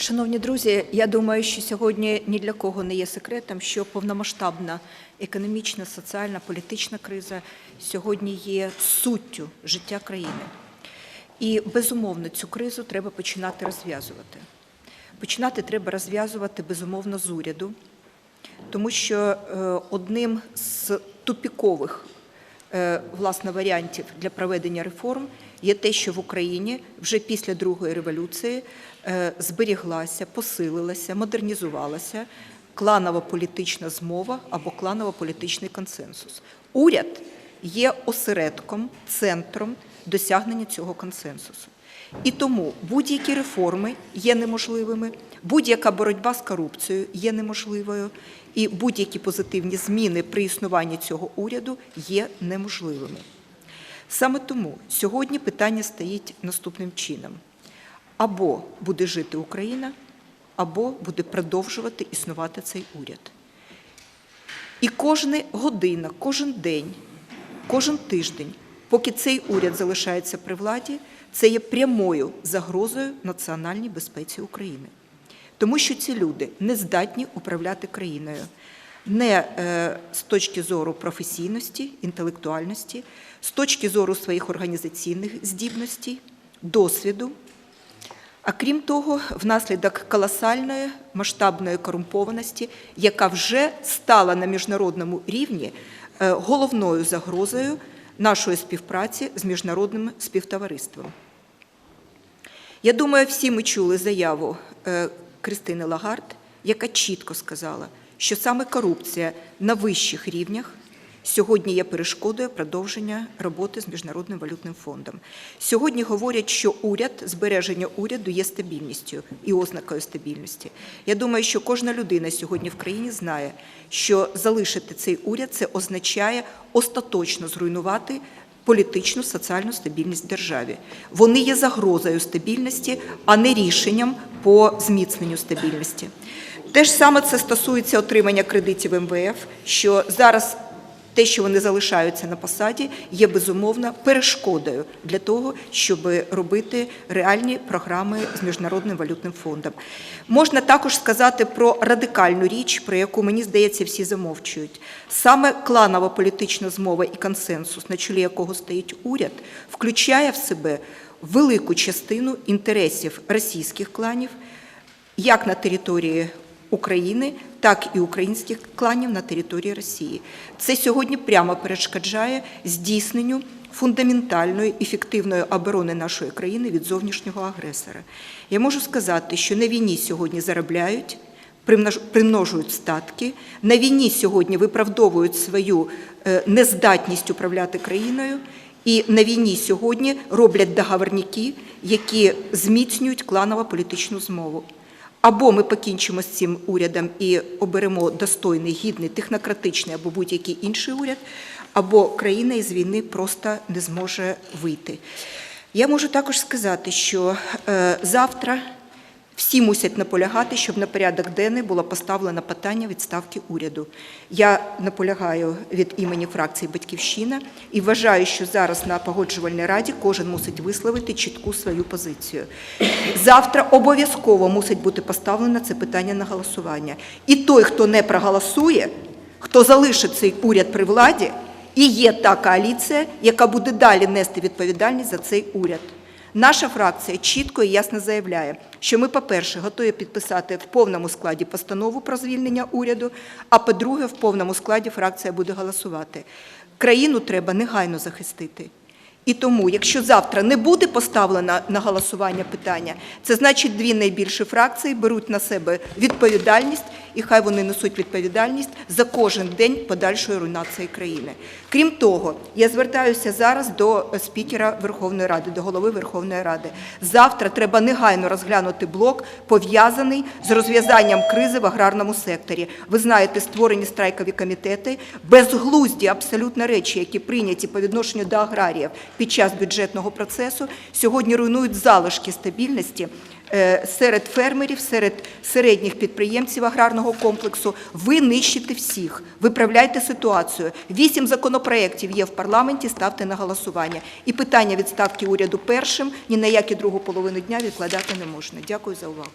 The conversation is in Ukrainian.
Шановні друзі, я думаю, що сьогодні ні для кого не є секретом, що повномасштабна економічна, соціальна, політична криза сьогодні є суттю життя країни. І безумовно цю кризу треба починати розв'язувати. Починати треба розв'язувати безумовно з уряду, тому що е, одним з тупікових е, власне варіантів для проведення реформ є те, що в Україні вже після другої революції е, зберіглася, посилилася, модернізувалася кланова політична змова або кланово-політичний консенсус. Уряд є осередком, центром досягнення цього консенсусу. І тому будь-які реформи є неможливими, будь-яка боротьба з корупцією є неможливою, і будь-які позитивні зміни при існуванні цього уряду є неможливими. Саме тому сьогодні питання стоїть наступним чином: або буде жити Україна, або буде продовжувати існувати цей уряд. І кожна година, кожен день, кожен тиждень, поки цей уряд залишається при владі, це є прямою загрозою національній безпеці України. Тому що ці люди не здатні управляти країною не е, з точки зору професійності, інтелектуальності, з точки зору своїх організаційних здібностей, досвіду. А крім того, внаслідок колосальної масштабної корумпованості, яка вже стала на міжнародному рівні е, головною загрозою нашої співпраці з міжнародним співтовариством. Я думаю, всі ми чули заяву е, Кристини Лагард, яка чітко сказала, що саме корупція на вищих рівнях сьогодні є перешкодою продовження роботи з Міжнародним валютним фондом. Сьогодні говорять, що уряд, збереження уряду є стабільністю і ознакою стабільності. Я думаю, що кожна людина сьогодні в країні знає, що залишити цей уряд це означає остаточно зруйнувати політичну соціальну стабільність в державі. Вони є загрозою стабільності, а не рішенням по зміцненню стабільності. Те ж саме це стосується отримання кредитів МВФ, що зараз те, що вони залишаються на посаді, є безумовно перешкодою для того, щоб робити реальні програми з міжнародним валютним фондом. Можна також сказати про радикальну річ, про яку мені здається, всі замовчують. Саме кланова політична змова і консенсус, на чолі якого стоїть уряд, включає в себе велику частину інтересів російських кланів, як на території України, так і українських кланів на території Росії. Це сьогодні прямо перешкоджає здійсненню фундаментальної ефективної оборони нашої країни від зовнішнього агресора. Я можу сказати, що на війні сьогодні заробляють. Примножують статки на війні сьогодні виправдовують свою е, нездатність управляти країною, і на війні сьогодні роблять договорники, які зміцнюють кланово політичну змову. Або ми покінчимо з цим урядом і оберемо достойний, гідний, технократичний або будь-який інший уряд, або країна із війни просто не зможе вийти. Я можу також сказати, що е, завтра всі мусять наполягати, щоб на порядок денний було поставлено питання відставки уряду. Я наполягаю від імені фракції Батьківщина і вважаю, що зараз на погоджувальній раді кожен мусить висловити чітку свою позицію. Завтра обов'язково мусить бути поставлено це питання на голосування. І той, хто не проголосує, хто залишить цей уряд при владі, і є та коаліція, яка буде далі нести відповідальність за цей уряд. Наша фракція чітко і ясно заявляє, що ми, по-перше, готові підписати в повному складі постанову про звільнення уряду. А по-друге, в повному складі фракція буде голосувати. Країну треба негайно захистити. І тому, якщо завтра не буде поставлено на голосування питання, це значить дві найбільші фракції беруть на себе відповідальність, і хай вони несуть відповідальність за кожен день подальшої руйнації країни. Крім того, я звертаюся зараз до спікера Верховної Ради, до голови Верховної Ради. Завтра треба негайно розглянути блок, пов'язаний з розв'язанням кризи в аграрному секторі. Ви знаєте, створені страйкові комітети, безглузді абсолютно речі, які прийняті по відношенню до аграріїв під час бюджетного процесу, сьогодні руйнують залишки стабільності е, серед фермерів, серед середніх підприємців аграрного комплексу. Ви нищите всіх, виправляйте ситуацію. Вісім законопроєктів є в парламенті, ставте на голосування. І питання відставки уряду першим ні на які другу половину дня відкладати не можна. Дякую за увагу.